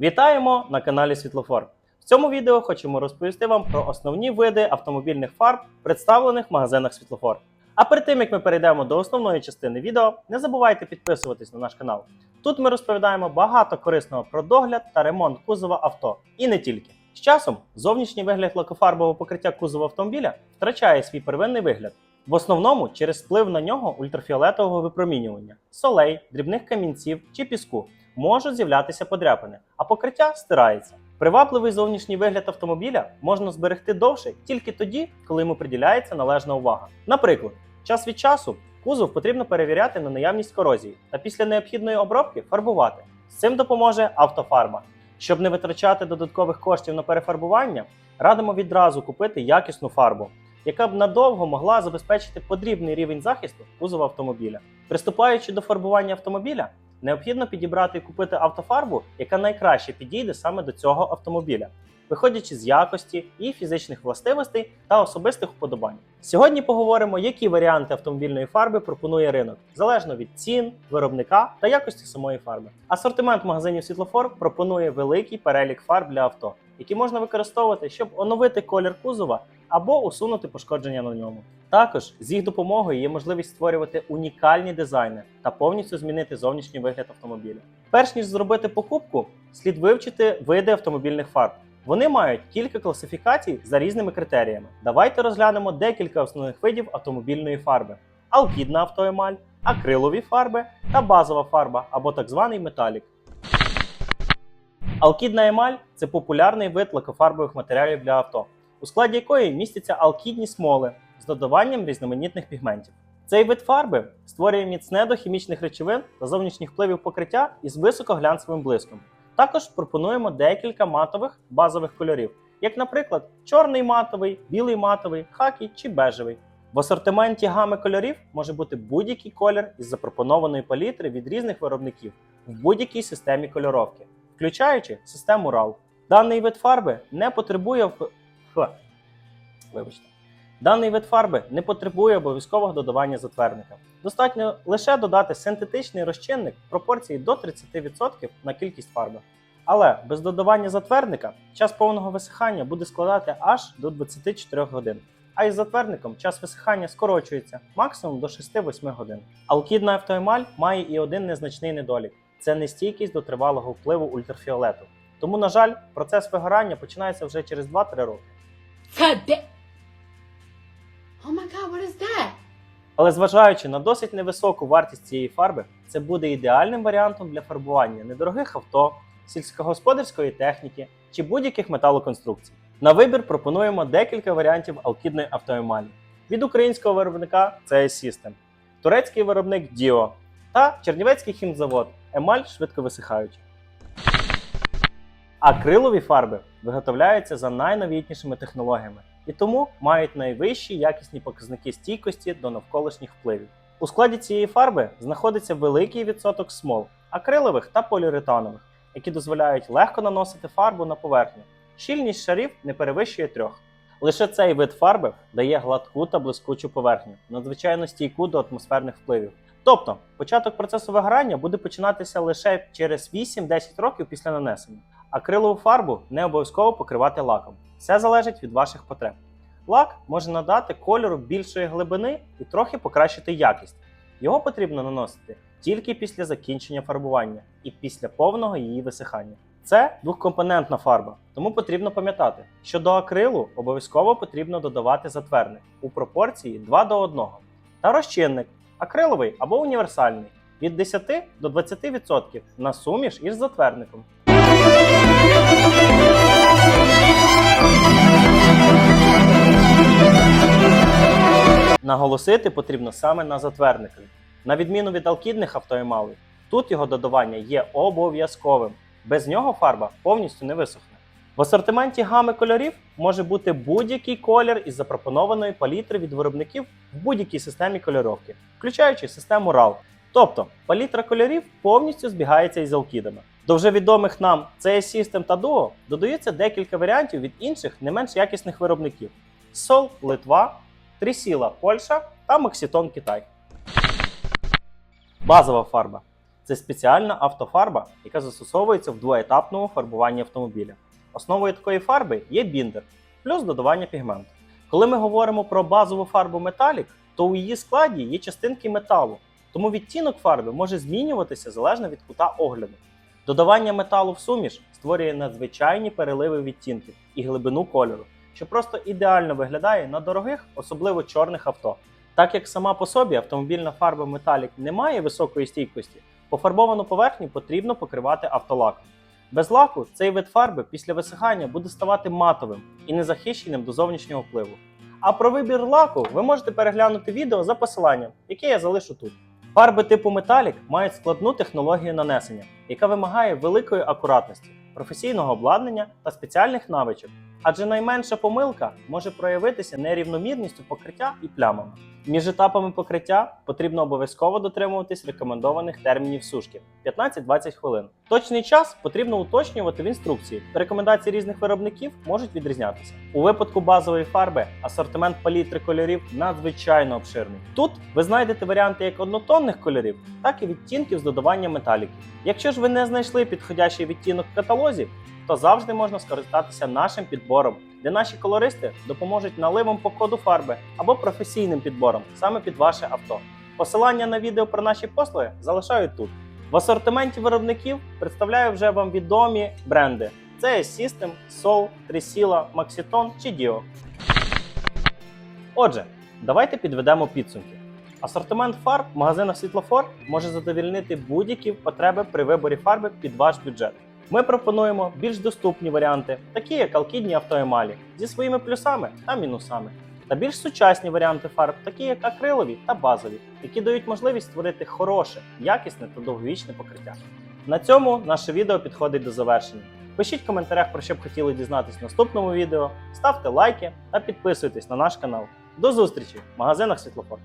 Вітаємо на каналі Світлофор. В цьому відео хочемо розповісти вам про основні види автомобільних фарб, представлених в магазинах Світлофор. А перед тим як ми перейдемо до основної частини відео, не забувайте підписуватись на наш канал. Тут ми розповідаємо багато корисного про догляд та ремонт кузова авто, і не тільки. З часом зовнішній вигляд лакофарбового покриття кузова автомобіля втрачає свій первинний вигляд, в основному через вплив на нього ультрафіолетового випромінювання, солей, дрібних камінців чи піску можуть з'являтися подряпини, а покриття стирається. Привабливий зовнішній вигляд автомобіля можна зберегти довше тільки тоді, коли йому приділяється належна увага. Наприклад, час від часу кузов потрібно перевіряти на наявність корозії та після необхідної обробки фарбувати. З цим допоможе автофарба. Щоб не витрачати додаткових коштів на перефарбування, радимо відразу купити якісну фарбу, яка б надовго могла забезпечити потрібний рівень захисту кузова автомобіля. Приступаючи до фарбування автомобіля, необхідно підібрати і купити автофарбу, яка найкраще підійде саме до цього автомобіля, виходячи з якості і фізичних властивостей та особистих вподобань. Сьогодні поговоримо, які варіанти автомобільної фарби пропонує ринок, залежно від цін, виробника та якості самої фарби. Асортимент магазинів Світлофор пропонує великий перелік фарб для авто, які можна використовувати, щоб оновити колір кузова або усунути пошкодження на ньому. Також з їх допомогою є можливість створювати унікальні дизайни та повністю змінити зовнішній вигляд автомобіля. Перш ніж зробити покупку, слід вивчити види автомобільних фарб. Вони мають кілька класифікацій за різними критеріями. Давайте розглянемо декілька основних видів автомобільної фарби: алкідна автоемаль, акрилові фарби та базова фарба або так званий металік. Алкідна емаль це популярний вид лакофарбових матеріалів для авто, у складі якої містяться алкідні смоли з додаванням різноманітних пігментів. Цей вид фарби створює міцне до хімічних речовин та зовнішніх впливів покриття із високоглянцевим блиском. Також пропонуємо декілька матових базових кольорів, як, наприклад, чорний матовий, білий матовий, хакі чи бежевий. В асортименті гами кольорів може бути будь-який колір із запропонованої палітри від різних виробників в будь-якій системі кольоровки, включаючи систему RAL. Даний вид фарби не потребує в... Фу. Вибачте. Даний вид фарби не потребує обов'язкового додавання затвердника. Достатньо лише додати синтетичний розчинник в пропорції до 30% на кількість фарби. Але без додавання затвердника час повного висихання буде складати аж до 24 годин. А із затвердником час висихання скорочується максимум до 6-8 годин. Алкідна автоемаль має і один незначний недолік це нестійкість до тривалого впливу ультрафіолету. Тому, на жаль, процес вигорання починається вже через 2-3 роки. Oh my god, what is that? Але зважаючи на досить невисоку вартість цієї фарби, це буде ідеальним варіантом для фарбування недорогих авто, сільськогосподарської техніки чи будь-яких металоконструкцій. На вибір пропонуємо декілька варіантів алкідної автоемалі. Від українського виробника це System, турецький виробник Dio та Чернівецький хімзавод Емаль швидковисихаюча. Акрилові фарби виготовляються за найновітнішими технологіями і тому мають найвищі якісні показники стійкості до навколишніх впливів. У складі цієї фарби знаходиться великий відсоток смол, акрилових та поліуретанових, які дозволяють легко наносити фарбу на поверхню. Щільність шарів не перевищує трьох. Лише цей вид фарби дає гладку та блискучу поверхню, надзвичайно стійку до атмосферних впливів. Тобто, початок процесу вигорання буде починатися лише через 8-10 років після нанесення. Акрилову фарбу не обов'язково покривати лаком. Все залежить від ваших потреб. Лак може надати кольору більшої глибини і трохи покращити якість. Його потрібно наносити тільки після закінчення фарбування і після повного її висихання. Це двохкомпонентна фарба, тому потрібно пам'ятати, що до акрилу обов'язково потрібно додавати затвердник у пропорції 2 до 1 та розчинник акриловий або універсальний від 10 до 20% на суміш із затвердником. Наголосити потрібно саме на затвердникові. На відміну від алкідних автоемалей, тут його додавання є обов'язковим. Без нього фарба повністю не висохне. В асортименті гами кольорів може бути будь-який колір із запропонованої палітри від виробників в будь-якій системі кольоровки, включаючи систему RAL. Тобто палітра кольорів повністю збігається із алкідами. До вже відомих нам CS System та Duo додаються декілька варіантів від інших не менш якісних виробників: Sol Литва, Трісіла Польща та Макситон Китай. Базова фарба. Це спеціальна автофарба, яка застосовується в двоетапному фарбуванні автомобіля. Основою такої фарби є біндер, плюс додавання пігменту. Коли ми говоримо про базову фарбу металік, то у її складі є частинки металу, тому відтінок фарби може змінюватися залежно від кута огляду. Додавання металу в суміш створює надзвичайні переливи відтінків і глибину кольору, що просто ідеально виглядає на дорогих, особливо чорних авто. Так як сама по собі автомобільна фарба металік не має високої стійкості, пофарбовану поверхню потрібно покривати автолаком. Без лаку цей вид фарби після висихання буде ставати матовим і незахищеним до зовнішнього впливу. А про вибір лаку ви можете переглянути відео за посиланням, яке я залишу тут. Фарби типу металік мають складну технологію нанесення, яка вимагає великої акуратності, професійного обладнання та спеціальних навичок, адже найменша помилка може проявитися нерівномірністю покриття і плямами. Між етапами покриття потрібно обов'язково дотримуватись рекомендованих термінів сушки 15-20 хвилин. Точний час потрібно уточнювати в інструкції. Рекомендації різних виробників можуть відрізнятися. У випадку базової фарби асортимент палітри кольорів надзвичайно обширний. Тут ви знайдете варіанти як однотонних кольорів, так і відтінків з додаванням металіків. Якщо ж ви не знайшли підходящий відтінок в каталозі, то завжди можна скористатися нашим підбором, де наші колористи допоможуть наливом по коду фарби або професійним підбором саме під ваше авто. Посилання на відео про наші послуги залишаю тут. В асортименті виробників представляю вже вам відомі бренди: це System, Soul, Trisila, Maxiton чи Dio. Отже, давайте підведемо підсумки. Асортимент фарб в магазинах Світлофор може задовільнити будь-які потреби при виборі фарби під ваш бюджет. Ми пропонуємо більш доступні варіанти, такі як алкідні автоемалі, зі своїми плюсами та мінусами, та більш сучасні варіанти фарб, такі як акрилові та базові, які дають можливість створити хороше, якісне та довговічне покриття. На цьому наше відео підходить до завершення. Пишіть в коментарях, про що б хотіли дізнатись в наступному відео, ставте лайки та підписуйтесь на наш канал. До зустрічі в магазинах Світлофор.